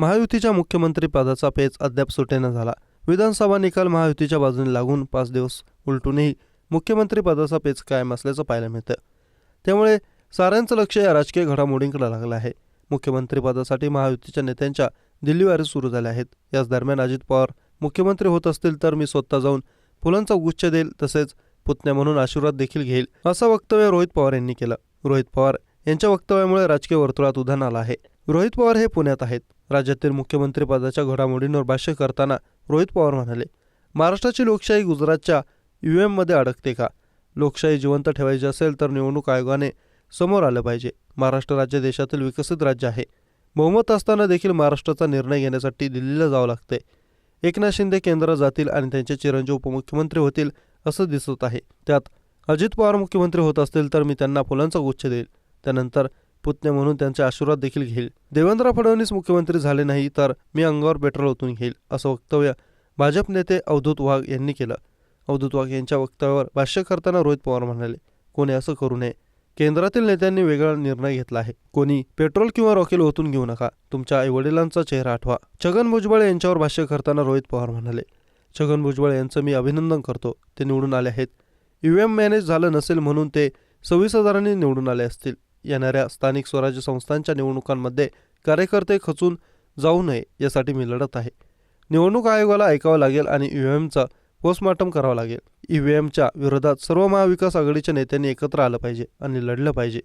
महायुतीच्या मुख्यमंत्रीपदाचा पेच अद्याप सुटेना झाला. विधानसभा निकाल महायुतीच्या बाजूने लागून पाच दिवस उलटूनही मुख्यमंत्रीपदाचा पेच कायम असल्याचं पाहायला मिळतं. त्यामुळे साऱ्यांचं लक्ष या राजकीय घडामोडींकडे लागलं आहे. मुख्यमंत्रीपदासाठी महायुतीच्या नेत्यांच्या दिल्लीवारी सुरू झाल्या आहेत. याच दरम्यान अजित पवार मुख्यमंत्री होत असतील तर मी स्वतः जाऊन फुलांचा गुच्छ देईल तसेच पुतण्या म्हणून आशीर्वाद देखील घेईल असं वक्तव्य रोहित पवार यांनी केलं. रोहित पवार यांच्या वक्तव्यामुळे राजकीय वर्तुळात उधाण आलं आहे. रोहित पवार हे पुण्यात आहेत. राज्यातील मुख्यमंत्रीपदाच्या घडामोडींवर भाष्य करताना रोहित पवार म्हणाले महाराष्ट्राची लोकशाही गुजरातच्या यू एममध्ये अडकते का? लोकशाही जिवंत ठेवायची असेल तर निवडणूक आयोगाने समोर आलं पाहिजे. महाराष्ट्र राज्य देशातील विकसित राज्य आहे. बहुमत असताना देखील महाराष्ट्राचा निर्णय घेण्यासाठी दिल्लीला जावं लागते. एकनाथ शिंदे केंद्रात जातील आणि त्यांचे चिरंजीव उपमुख्यमंत्री होतील असं दिसत आहे. त्यात अजित पवार मुख्यमंत्री होत असतील तर मी त्यांना फुलांचा गुच्छ देईल. त्यानंतर पुतण्या म्हणून त्यांचे आशीर्वाद देखील घेईल. देवेंद्र फडणवीस मुख्यमंत्री झाले नाही तर मी अंगावर पेट्रोल ओतून घेईल असं वक्तव्य भाजप नेते अवधूत वाघ यांनी केलं. अवधूत वाघ यांच्या वक्तव्यावर भाष्य करताना रोहित पवार म्हणाले कोणी असं करू नये. केंद्रातील नेत्यांनी वेगळा निर्णय घेतला आहे. कोणी पेट्रोल किंवा रॉकेल ओतून घेऊ नका. तुमच्या आईवडिलांचा चेहरा आठवा. छगन भुजबळ यांच्यावर भाष्य करताना रोहित पवार म्हणाले छगन भुजबळ यांचं मी अभिनंदन करतो. ते निवडून आले आहेत. यू एम मॅनेज झालं नसेल म्हणून ते सव्वीस हजारांनी निवडून आले असतील. येणाऱ्या स्थानिक स्वराज्य संस्थांच्या निवडणुकांमध्ये कार्यकर्ते खचून जाऊ नये यासाठी मी लढत आहे. निवडणूक आयोगाला ऐकावं लागेल आणि यू एमचा पोस्टमॉर्टम करावं लागेल. ई व्ही एमच्या विरोधात सर्व महाविकास आघाडीच्या नेत्यांनी एकत्र आलं पाहिजे आणि लढलं पाहिजे.